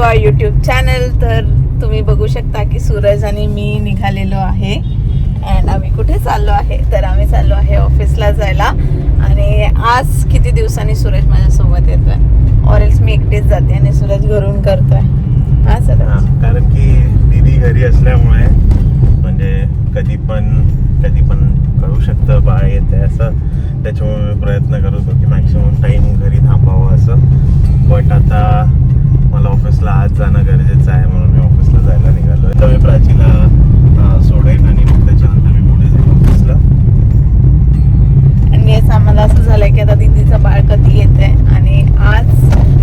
To our YouTube channel तर तुम्ही बघू शकता की सूरज आणि मी निघालेलो आहे. अँड आम्ही कुठे चाललो आहे? तर आम्ही चाललो आहे ऑफिसला जायला. आणि आज किती दिवसांनी सूरज माझ्यासोबत येतोय? ऑरेल्स मी एकटीच जाते आणि सूरज घरून करतोय. हा सर कारण की दीदी घरी असल्यामुळे म्हणजे कधी पण कधी पण कळू शकतं बाळ येते असं. त्याच्यामुळे मी प्रयत्न करत होतो की मॅक्सिमम टाइम घरी थांबावं असं. बट आता जाणं गरजेचं आहे म्हणून मी ऑफिसला जायला निघालो. तर मी प्राचीला सोडेन आणि मग त्याच्यानंतर मी पुढे जाईन ऑफिसला. आणि येस आम्हाला असं झालंय की आता दिदीचं बाळ कधी येते आणि आज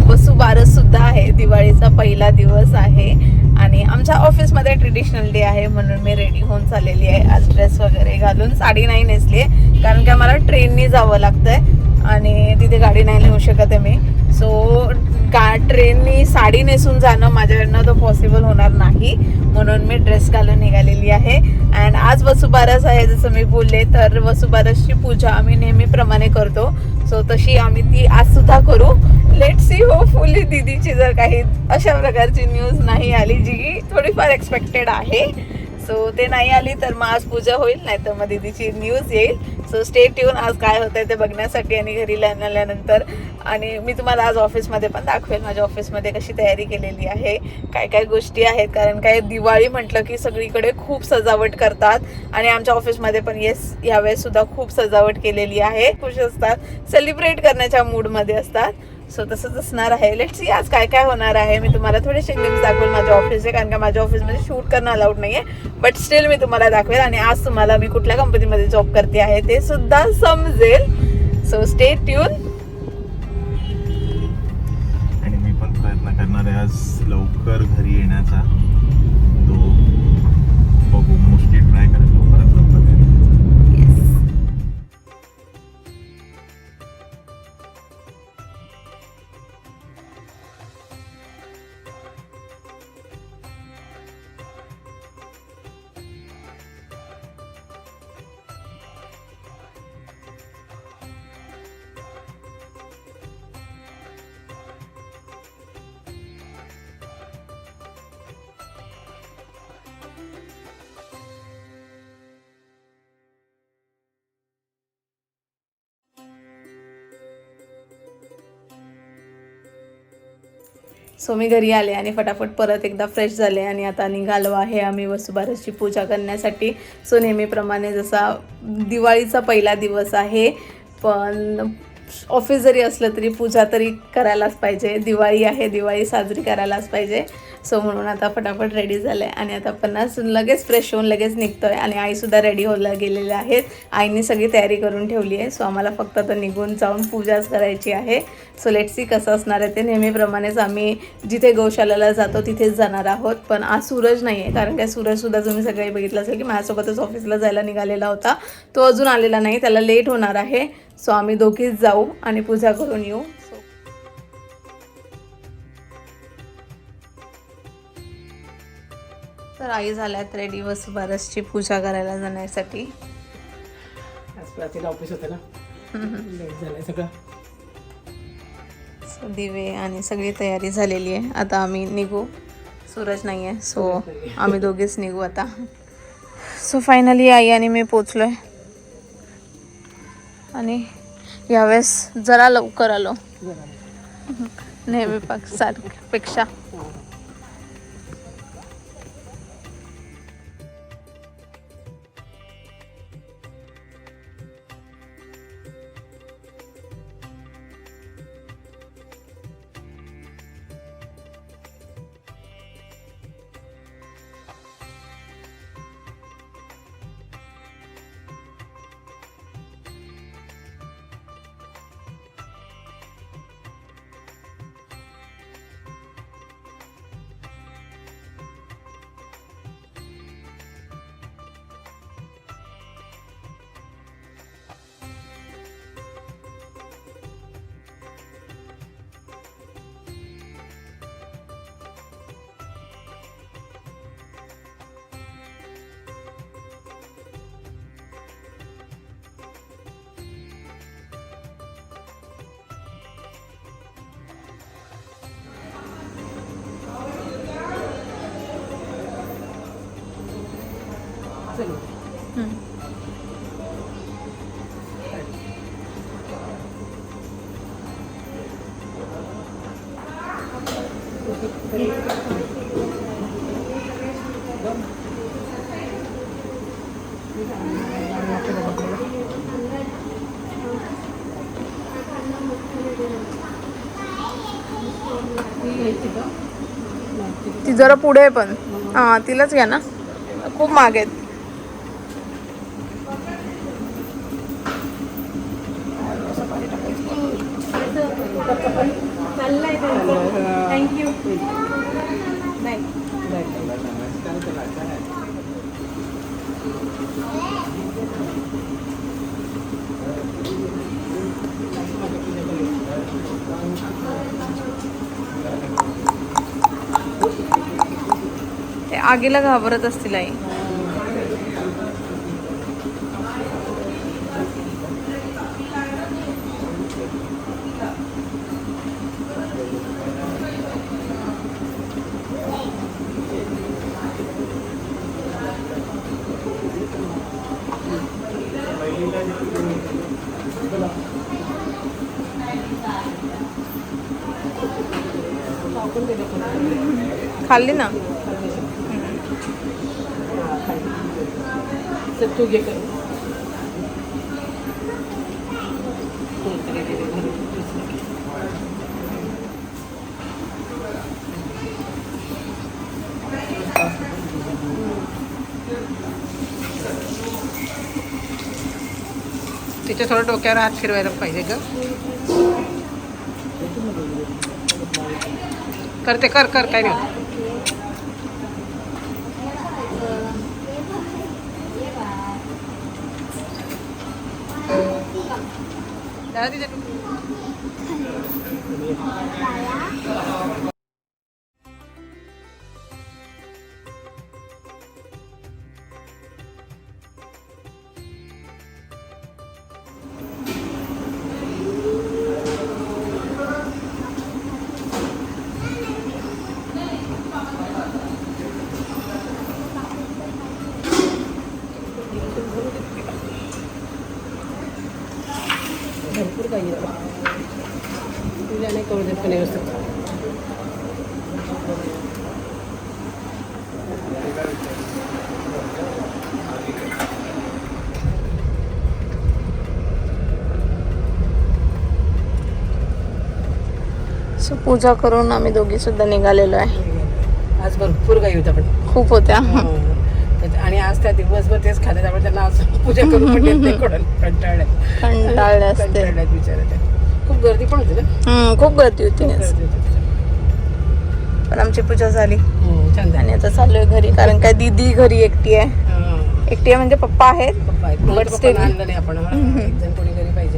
वसुबारस सुद्धा आहे. दिवाळीचा पहिला दिवस आहे आणि आमच्या ऑफिसमध्ये ट्रेडिशनल डे आहे म्हणून मी रेडी होऊन चाललेली आहे. आज ड्रेस वगैरे घालून साडी नाही नेसली आहे कारण की आम्हाला ट्रेननी जावं लागतंय आणि तिथे गाडी नाही नेऊ शकत आहे मी. सो गा ट्रेननी साडी नेसून जाणं माझ्याकडनं तर पॉसिबल होणार नाही. म्हणून मी ड्रेस घालून निघालेली आहे. अँड आज वसुबारस आहे जसं मी बोलले तर वसुबारसची पूजा आम्ही नेहमीप्रमाणे करतो. सो तशी आम्ही ती आज सुद्धा करू. लेट सी होपफुली दीदीची जर काही अशा प्रकारची न्यूज नाही आली जी थोडीफार एक्सपेक्टेड आहे. सो ते नाही आली तर मग आज पूजा होईल नाही तर मग दीदीची न्यूज येईल. सो स्टे ट्यून आज काय होतंय ते बघण्यासाठी आणि घरी आल्यानंतर आणि मी तुम्हाला आज ऑफिसमध्ये पण दाखवेल माझ्या ऑफिसमध्ये कशी तयारी केलेली आहे काय काय गोष्टी आहेत. कारण काय दिवाळी म्हटलं की सगळीकडे खूप सजावट करतात. आणि आमच्या ऑफिसमध्ये पण येस यावेळेस सुद्धा खूप सजावट केलेली आहे. खुश असतात सेलिब्रेट करण्याच्या मूडमध्ये असतात. सो तसंच असणार आहे लेट सी आज काय काय होणार आहे. मी तुम्हाला थोडेसे ग्लिम्स दाखवेल माझ्या ऑफिसचे कारण का माझ्या ऑफिसमध्ये शूट करणं अलाउड नाही आहे बट स्टील मी तुम्हाला दाखवेल आणि आज तुम्हाला मी कुठल्या कंपनीमध्ये जॉब करते आहे ते सुद्धा समजेल. सो स्टे ट्यून आणि मी पण प्रयत्न करणार आहे आज लवकर घरी येण्याचा. सो मी घरी आले आणि फटाफट परत एकदा फ्रेश झाले आणि आता निघालो आहे आम्ही वसुबारसची पूजा करण्यासाठी. सो नेहमीप्रमाणे जसा दिवाळीचा पहिला दिवस आहे पण ऑफिस जरी असलं तरी पूजा तरी करायलाच पाहिजे. दिवाळी आहे दिवाळी साजरी करायलाच पाहिजे. सो म्हणून आता फटाफट रेडी झालं आहे आणि आता पन्नास लगेच फ्रेश होऊन लगेच निघतो आहे आणि आईसुद्धा रेडी होल्या गेलेल्या आहेत. आईने सगळी तयारी करून ठेवली आहे. सो आम्हाला फक्त आता निघून जाऊन पूजाच करायची आहे. सो लेट सी कसं असणार आहे ते. नेहमीप्रमाणेच आम्ही जिथे गौशालाला जातो तिथेच जाणार आहोत. पण आज सूरज नाही आहे कारण काय? सूरजसुद्धा तुम्ही सगळे बघितलं असेल की माझ्यासोबतच ऑफिसला जायला निघालेला होता. तो अजून आलेला नाही. त्याला लेट होणार आहे. सो आम्ही दोघीच जाऊ आणि पूजा करून येऊ. तर आई झाल्यात रेडी वसुबारसची पूजा करायला जाण्यासाठी. ऑफिस होतं ना? सगळं. सो दिवे आणि सगळी तयारी झालेली आहे. आता आम्ही निघू. सूरज नाही आहे सो आम्ही दोघेच निघू आता. सो फायनली आई आणि मी पोचलो आहे आणि यावेळेस जरा लवकर आलो. नेहमी चल ती जरा पुढे आहे पण. हा तिलाच घ्या ना. खूप मागे आहेत. ते आगीला घाबरत असतील आई. खाल्ली ना? तर तू घे. तिच्या थोडं डोक्यावर हात फिरवायला पाहिजे ग करते कर कर काय नाही भरपूर काही येतं तुझ्या नाही करू देत पण व्यवस्थित सो पूजा करून आम्ही दोघी सुद्धा निघालेलो आहे. आज भरपूर काही होतं पण. खूप होत्या. त्याच्या- आणि आज त्या दिवसभर तेच खाते त्यामुळे त्यांना आज पूजा करून पण देत नाही कोणाला कंटाळल्यात कंटाळले असते कंटाळल्यात बिचारा त्या खूप गर्दी पण होती ना हम्म, खूप गर्दी होती खूप आज. गर्दी होती. पण आमची पूजा झाली छान आणि आता चाललोय घरी कारण काय दीदी घरी एकटी आहे हां. एकटी आहे म्हणजे पप्पा आहेत पप्पा आहेत. But still. आणलं नाही आपण. एक जण कोणी घरी पाहिजे